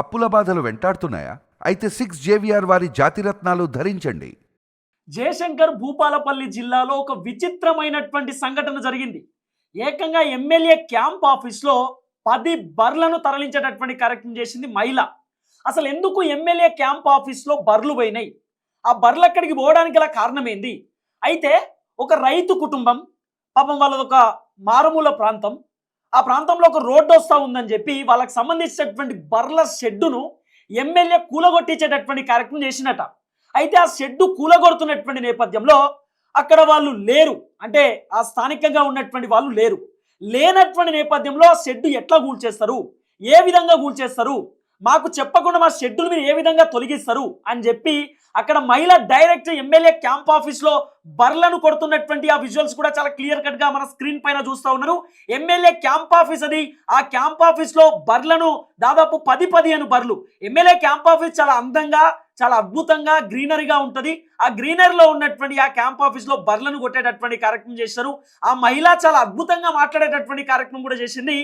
అప్పుల బాధలు వెంటాడుతున్నాయా? అయితే సిక్స్ జేవిఆర్ వారి జాతిరత్నాలు ధరించండి. జయశంకర్ భూపాలపల్లి జిల్లాలో ఒక విచిత్రమైనటువంటి సంఘటన జరిగింది. ఏకంగా ఎమ్మెల్యే క్యాంప్ ఆఫీస్లో పది బర్లను తరలించేటటువంటి కార్యక్రమం చేసింది మహిళ. అసలు ఎందుకు ఎమ్మెల్యే క్యాంప్ ఆఫీస్లో బర్లు పోయినాయి? ఆ బర్లు అక్కడికి పోవడానికి గల కారణం ఏంది అయితే ఒక రైతు కుటుంబం పాపం వాళ్ళది ఒక మారుమూల ప్రాంతం ఆ ప్రాంతంలో ఒక రోడ్డు వస్తూ ఉందని చెప్పి వాళ్ళకి సంబంధించినటువంటి బర్ల షెడ్డును ఎమ్మెల్యే కూలగొట్టించేటటువంటి కార్యక్రమం చేసినట అయితే ఆ షెడ్డు కూలగొడుతున్నటువంటి నేపథ్యంలో అక్కడ వాళ్ళు లేరు. అంటే ఆ స్థానికంగా ఉన్నటువంటి వాళ్ళు లేరు. లేనటువంటి నేపథ్యంలో ఆ షెడ్డు ఎట్లా కూల్చేస్తారు? ఏ విధంగా కూల్చేస్తారు? మాకు చెప్పకుండా మా షెడ్యూల్ మీరు ఏ విధంగా తొలగిస్తారు అని చెప్పి అక్కడ మహిళ డైరెక్ట్ ఎమ్మెల్యే క్యాంప్ ఆఫీస్లో బర్లను కొడుతున్నటువంటి ఆ విజువల్స్ కూడా చాలా క్లియర్ కట్గా మన స్క్రీన్ పైన చూస్తా ఉన్నారు. ఎమ్మెల్యే క్యాంప్ ఆఫీస్ అది. ఆ క్యాంప్ ఆఫీస్లో బర్లను దాదాపు పది పదిహేను బర్లు. ఎమ్మెల్యే క్యాంప్ ఆఫీస్ చాలా అందంగా చాలా అద్భుతంగా గ్రీనరీగా ఉంటుంది. ఆ గ్రీనరీలో ఉన్నటువంటి ఆ క్యాంప్ ఆఫీస్లో బర్లను కొట్టేటటువంటి కార్యక్రమం చేశారు. ఆ మహిళ చాలా అద్భుతంగా మాట్లాడేటటువంటి కార్యక్రమం కూడా చేసింది.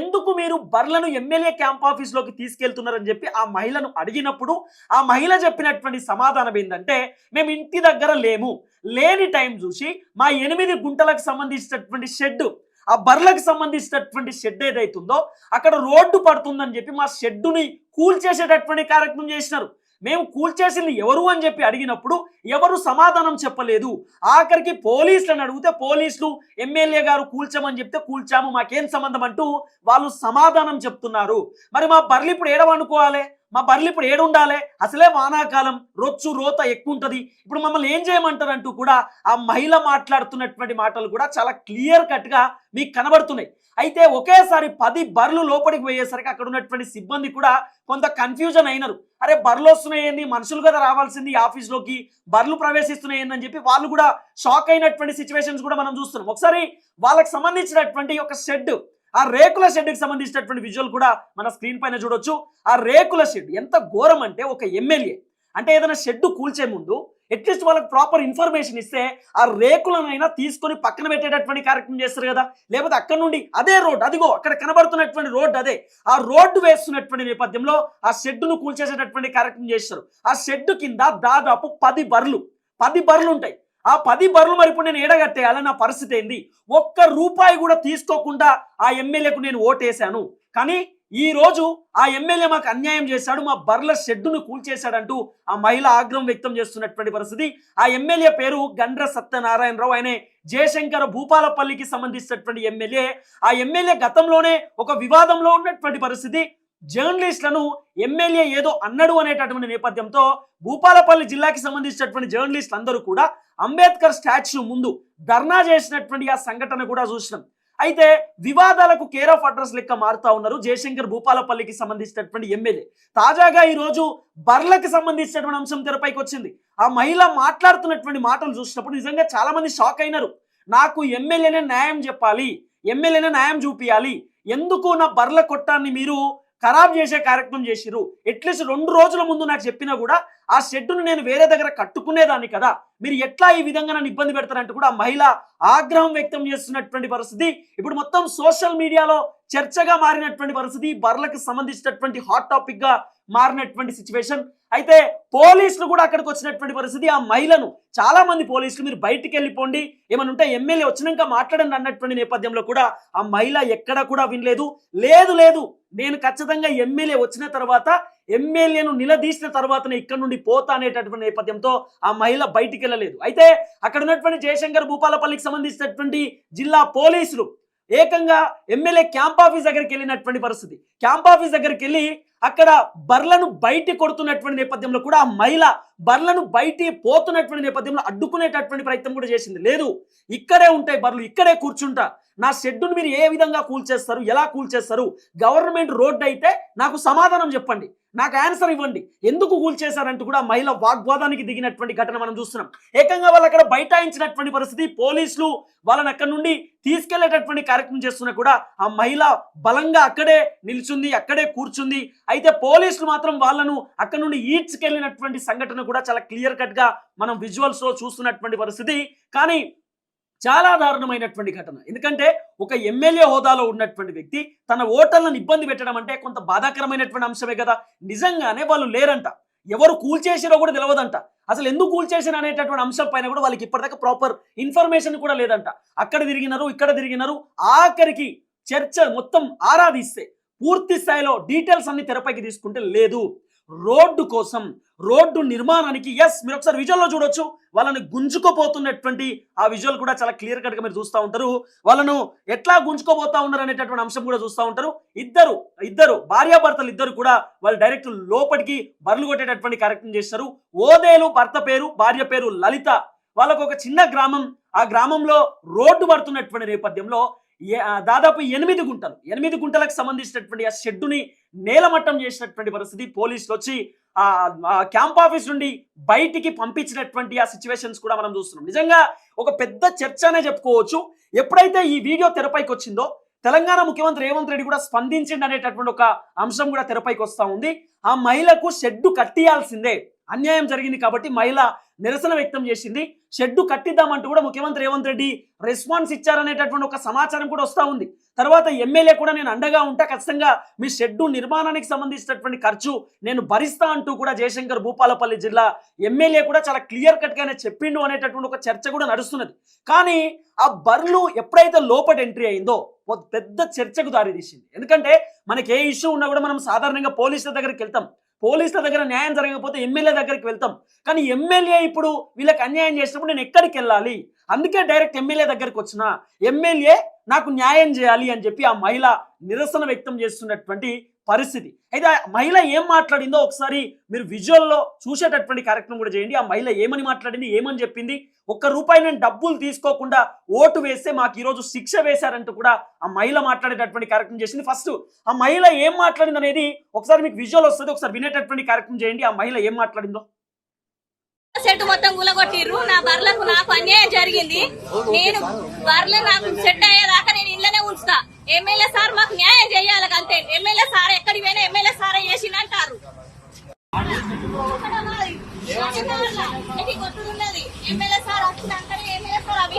ఎందుకు మీరు బర్లను ఎమ్మెల్యే క్యాంప్ ఆఫీస్లోకి తీసుకెళ్తున్నారని చెప్పి ఆ మహిళను అడిగినప్పుడు ఆ మహిళ చెప్పినటువంటి సమాధానం ఏంటంటే మేము ఇంటి దగ్గర లేము. లేని టైం చూసి మా ఎనిమిది గుంటలకు సంబంధించినటువంటి షెడ్ ఆ బర్లకు సంబంధించినటువంటి షెడ్ ఏదైతుందో అక్కడ రోడ్డు పడుతుందని చెప్పి మా షెడ్డుని కూల్చేసేటటువంటి కార్యక్రమం చేసినారు. మేము కూల్చేసింది ఎవరు అని చెప్పి అడిగినప్పుడు ఎవరు సమాధానం చెప్పలేదు. ఆఖరికి పోలీసులను అడిగితే పోలీసులు ఎమ్మెల్యే గారు కూల్చామని చెప్తే కూల్చాము మాకేం సంబంధం అంటూ వాళ్ళు సమాధానం చెప్తున్నారు. మరి మా బర్లు ఇప్పుడు ఏడ వండుకోవాలి? మా బర్రెలు ఇప్పుడు ఏడు ఉండాలి? అసలే వానాకాలం రొచ్చు రోత ఎక్కువ ఉంటుంది ఇప్పుడు మమ్మల్ని ఏం చేయమంటారు అంటూ కూడా ఆ మహిళ మాట్లాడుతున్నటువంటి మాటలు కూడా చాలా క్లియర్ కట్గా మీకు కనబడుతున్నాయి. అయితే ఒకేసారి పది బర్రెలు లోపలికి పోయేసరికి అక్కడ ఉన్నటువంటి సిబ్బంది కూడా కొంత కన్ఫ్యూజన్ అయినారు. అరే బర్లు వస్తున్నాయండి మనుషులు కదా రావాల్సింది ఆఫీస్లోకి. బర్రెలు ప్రవేశిస్తున్నాయండి అని చెప్పి వాళ్ళు కూడా షాక్ అయినటువంటి సిచ్యువేషన్స్ కూడా మనం చూస్తున్నాం. ఒకసారి వాళ్ళకి సంబంధించినటువంటి ఒక షెడ్ ఆ రేకుల షెడ్కి సంబంధించినటువంటి విజువల్ కూడా మన స్క్రీన్ పైన చూడొచ్చు. ఆ రేకుల షెడ్ ఎంత ఘోరం అంటే ఒక ఎమ్మెల్యే అంటే ఏదైనా షెడ్ కూల్చే ముందు అట్లీస్ట్ వాళ్ళకి ప్రాపర్ ఇన్ఫర్మేషన్ ఇస్తే ఆ రేకులనైనా తీసుకొని పక్కన పెట్టేటటువంటి కార్యక్రమం చేస్తారు కదా. లేకపోతే అక్కడ నుండి అదే రోడ్ అదిగో అక్కడ కనబడుతున్నటువంటి రోడ్డు అదే. ఆ రోడ్డు వేస్తున్నటువంటి నేపథ్యంలో ఆ షెడ్డును కూల్చేసేటటువంటి కార్యక్రమం చేస్తారు. ఆ షెడ్ కింద దాదాపు పది బర్లు పది బర్లు ఉంటాయి. ఆ పది బర్రెలు మరి ఇప్పుడు నేను ఏడగట్టేయాలి నా పరిస్థితి ఏంది? ఒక్క రూపాయి కూడా తీసుకోకుండా ఆ ఎమ్మెల్యేకు నేను ఓటేశాను. కానీ ఈ రోజు ఆ ఎమ్మెల్యే మాకు అన్యాయం చేశాడు మా బర్ల షెడ్డును కూల్చేశాడంటూ ఆ మహిళ ఆగ్రహం వ్యక్తం చేస్తున్నటువంటి పరిస్థితి. ఆ ఎమ్మెల్యే పేరు గండ్ర సత్యనారాయణరావు. ఆయనే జయశంకర్ భూపాలపల్లికి సంబంధించినటువంటి ఎమ్మెల్యే. ఆ ఎమ్మెల్యే గతంలోనే ఒక వివాదంలో ఉన్నటువంటి పరిస్థితి. జర్నలిస్టులను ఎమ్మెల్యే ఏదో అన్నడు అనేటటువంటి నేపథ్యంతో భూపాలపల్లి జిల్లాకి సంబంధించినటువంటి జర్నలిస్టులు అందరూ కూడా అంబేద్కర్ స్టాచ్యూ ముందు ధర్నా చేసినటువంటి ఆ సంఘటన కూడా చూసినాం. అయితే వివాదాలకు కేర్ ఆఫ్ అడ్రస్ లెక్క మారుతా ఉన్నారు జయశంకర్ భూపాలపల్లికి సంబంధించినటువంటి ఎమ్మెల్యే. తాజాగా ఈ రోజు బర్లకు సంబంధించినటువంటి అంశం తెరపైకి వచ్చింది. ఆ మహిళ మాట్లాడుతున్నటువంటి మాటలు చూసినప్పుడు నిజంగా చాలా మంది షాక్ అయినారు. నాకు ఎమ్మెల్యేనే న్యాయం చెప్పాలి ఎమ్మెల్యేనే న్యాయం చూపియాలి ఎందుకు నా బర్ల కొట్టాన్ని మీరు ఖరాబ్ చేసే కార్యక్రమం చేసిరు అట్లీస్ట్ రెండు రోజుల ముందు నాకు చెప్పినా కూడా ఆ షెడ్డును నేను వేరే దగ్గర కట్టుకునేదాన్ని కదా. మీరు ఎట్లా ఈ విధంగా నన్ను ఇబ్బంది పెడతారంటూ కూడా ఆ మహిళ ఆగ్రహం వ్యక్తం చేస్తున్నటువంటి పరిస్థితి ఇప్పుడు మొత్తం సోషల్ మీడియాలో చర్చగా మారినటువంటి పరిస్థితి బర్లకు సంబంధించినటువంటి హాట్ టాపిక్గా మారినటువంటి సిచ్యువేషన్ అయితే పోలీసులు కూడా అక్కడికి వచ్చినటువంటి పరిస్థితి ఆ మహిళను చాలా మంది పోలీసులు మీరు బయటికి వెళ్ళిపోండి ఏమైనా ఉంటే ఎమ్మెల్యే వచ్చినాక మాట్లాడండి అన్నటువంటి నేపథ్యంలో కూడా ఆ మహిళ ఎక్కడ కూడా వినలేదు. లేదు లేదు నేను ఖచ్చితంగా ఎమ్మెల్యే వచ్చిన తర్వాత ఎమ్మెల్యేను నిలదీసిన తర్వాతనే ఇక్కడ నుండి పోతా అనేటటువంటి నేపథ్యంతో ఆ మహిళ బయటికి వెళ్ళలేదు అయితే అక్కడ ఉన్నటువంటి జయశంకర్ భూపాలపల్లికి సంబంధించినటువంటి జిల్లా పోలీసులు ఏకంగా ఎమ్మెల్యే క్యాంప్ ఆఫీస్ దగ్గరికి వెళ్ళినటువంటి పరిస్థితి. క్యాంప్ ఆఫీస్ దగ్గరికి వెళ్ళి అక్కడ బర్లను బయటి కొడుతున్నటువంటి నేపథ్యంలో కూడా ఆ మహిళ బర్లను బయటి పోతున్నటువంటి నేపథ్యంలో అడ్డుకునేటటువంటి ప్రయత్నం కూడా చేసింది. లేదు ఇక్కడే ఉంటాయి బర్లు ఇక్కడే కూర్చుంటా. నా షెడ్డును మీరు ఏ విధంగా కూల్చేస్తారు ఎలా కూల్చేస్తారు? గవర్నమెంట్ రోడ్డు అయితే నాకు సమాధానం చెప్పండి. నాకు ఆన్సర్ ఇవ్వండి. ఎందుకు కూల్చేశారంటూ కూడా మహిళ వాగ్వాదానికి దిగినటువంటి ఘటన మనం చూస్తున్నాం. ఏకంగా వాళ్ళు అక్కడ బైఠాయించినటువంటి పరిస్థితి పోలీసులు వాళ్ళని అక్కడ నుండి తీసుకెళ్ళేటటువంటి కార్యక్రమం చేస్తున్నా కూడా ఆ మహిళ బలంగా అక్కడే నిల్చుంది అక్కడే కూర్చుంది. అయితే పోలీసులు మాత్రం వాళ్ళను అక్కడ నుండి ఈడ్చుకెళ్ళినటువంటి సంఘటన కూడా చాలా క్లియర్ కట్గా మనం విజువల్స్లో చూస్తున్నటువంటి పరిస్థితి. కానీ చాలా దారుణమైనటువంటి ఘటన. ఎందుకంటే ఒక ఎమ్మెల్యే హోదాలో ఉన్నటువంటి వ్యక్తి తన ఓటర్లను ఇబ్బంది పెట్టడం అంటే కొంత బాధాకరమైనటువంటి అంశమే కదా. నిజంగానే వాళ్ళు లేరంట. ఎవరు కూల్చేసిరో కూడా తెలియదంట అసలు ఎందుకు కూల్చేసిన అనేటటువంటి అంశం పైన కూడా వాళ్ళకి ఇప్పటిదాకా ప్రాపర్ ఇన్ఫర్మేషన్ కూడా లేదంట. అక్కడ తిరిగినారు ఇక్కడ తిరిగినారు ఆఖరికి చర్చ మొత్తం ఆరాధిస్తే పూర్తి స్థాయిలో డీటెయిల్స్ అన్ని తెరపైకి తీసుకుంటే లేదు. రోడ్డు కోసం రోడ్డు నిర్మాణానికి ఎస్ మీరు ఒకసారి విజువల్లో చూడొచ్చు. వాళ్ళని గుంజుకోపోతున్నటువంటి ఆ విజువల్ కూడా చాలా క్లియర్ కట్గా మీరు చూస్తూ ఉంటారు. వాళ్ళను ఎట్లా గుంజుకోబోతా ఉన్నారు అనేటటువంటి అంశం కూడా చూస్తూ ఉంటారు. ఇద్దరు ఇద్దరు భార్యాభర్తలు ఇద్దరు కూడా వాళ్ళు డైరెక్ట్ లోపలికి బరులు కొట్టేటటువంటి కార్యక్రమం చేస్తారు ఓదేలు భర్త పేరు భార్య పేరు లలిత. వాళ్ళకు ఒక చిన్న గ్రామం ఆ గ్రామంలో రోడ్డు పడుతున్నటువంటి నేపథ్యంలో దాదాపు ఎనిమిది గుంటలు ఎనిమిది గుంటలకు సంబంధించినటువంటి ఆ షెడ్డుని నేలమట్టం చేసినటువంటి పరిస్థితి పోలీసులు వచ్చి క్యాంప్ ఆఫీస్ నుండి బయటికి పంపించినటువంటి ఆ సిచ్యువేషన్స్ కూడా మనం చూస్తున్నాం. నిజంగా ఒక పెద్ద చర్చ అనే చెప్పుకోవచ్చు. ఎప్పుడైతే ఈ వీడియో తెరపైకి వచ్చిందో తెలంగాణ ముఖ్యమంత్రి రేవంత్ రెడ్డి కూడా స్పందించండి అనేటటువంటి ఒక అంశం కూడా తెరపైకి వస్తూ ఉంది. ఆ మహిళకు షెడ్డు కట్టియాల్సిందే. అన్యాయం జరిగింది కాబట్టి మహిళ నిరసన వ్యక్తం చేసింది. షెడ్డు కట్టిద్దామంటూ కూడా ముఖ్యమంత్రి రేవంత్ రెడ్డి రెస్పాన్స్ ఇచ్చారనేటటువంటి ఒక సమాచారం కూడా వస్తూ ఉంది. తర్వాత ఎమ్మెల్యే కూడా నేను అండగా ఉంటా ఖచ్చితంగా మీ షెడ్డు నిర్మాణానికి సంబంధించినటువంటి ఖర్చు నేను భరిస్తా అంటూ కూడా జయశంకర్ భూపాలపల్లి జిల్లా ఎమ్మెల్యే కూడా చాలా క్లియర్ కట్ గానే చెప్పిండు అనేటటువంటి ఒక చర్చ కూడా నడుస్తున్నది. కానీ ఆ బర్లు ఎప్పుడైతే లోపల ఎంట్రీ అయిందో ఒక పెద్ద చర్చకు దారితీసింది. ఎందుకంటే మనకి ఏ ఇష్యూ ఉన్నా కూడా మనం సాధారణంగా పోలీసుల దగ్గరికి వెళ్తాం. పోలీసుల దగ్గర న్యాయం జరగకపోతే ఎమ్మెల్యే దగ్గరికి వెళ్తాం. కానీ ఎమ్మెల్యే ఇప్పుడు వీళ్ళకి అన్యాయం చేసినప్పుడు నేను ఎక్కడికి వెళ్ళాలి? అందుకే డైరెక్ట్ ఎమ్మెల్యే దగ్గరికి వచ్చిన ఎమ్మెల్యే నాకు న్యాయం చేయాలి అని చెప్పి ఆ మహిళ నిరసన వ్యక్తం చేస్తున్నటువంటి పరిస్థితి. అయితే ఆ మహిళ ఏం మాట్లాడిందో ఒకసారి మీరు విజువల్లో చూసేటటువంటి కార్యక్రమం కూడా చేయండి. ఆ మహిళ ఏమని మాట్లాడింది ఏమని చెప్పింది? ఒక్క రూపాయి నేను డబ్బులు తీసుకోకుండా ఓటు వేస్తే మాకు ఈరోజు శిక్ష వేశారంటూ కూడా ఆ మహిళ మాట్లాడేటటువంటి కార్యక్రమం చేసింది. ఫస్ట్ ఆ మహిళ ఏం మాట్లాడింది అనేది ఒకసారి మీకు విజువల్ వస్తుంది. ఒకసారి వినేటటువంటి కార్యక్రమం చేయండి. ఆ మహిళ ఏం మాట్లాడిందో? సెట్ మొత్తం గులగొట్టిర్రు. నా బర్లకు నాకు అన్యాయం జరిగింది. నేను బర్రెలు నాకు సెట్ అయ్యేదాకా నేను ఇళ్ళనే ఉంచుతా ఎమ్మెల్యే సార్ మాకు న్యాయం చేయాలి అంతే ఎమ్మెల్యే సార్ ఎక్కడికి పోయినా ఎమ్మెల్యే సార్ చేసిన అంటారు ఎమ్మెల్యే సార్ వచ్చినాకనే ఎమ్మెల్యే సార్ అవి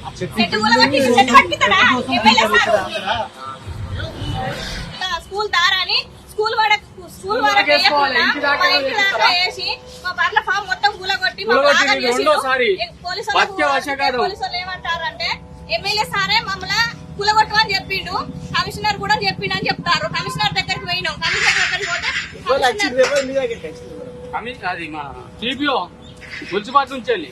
స్కూల్ దారాని స్కూల్ స్కూల్ వరకు వేసి మా బర్ల ఫామ్ మొత్తం కూలగొట్టి పోలీసు వాళ్ళు- పత్య వశకారం. పోలీసు వాళ్ళు ఏమంటారంటే ఎమ్మెల్యే సారే మమ్మల్ని కూలగొట్టమని చెప్పిండు. కమిషనర్ కూడా చెప్పిండు అని చెప్తారు. కమిషనర్ దగ్గరికి పోయినాం. కమిషనర్ దగ్గరికి పోతే అది మా టీపీఓ. మున్సిపాలిటీ నుంచి వెళ్ళి.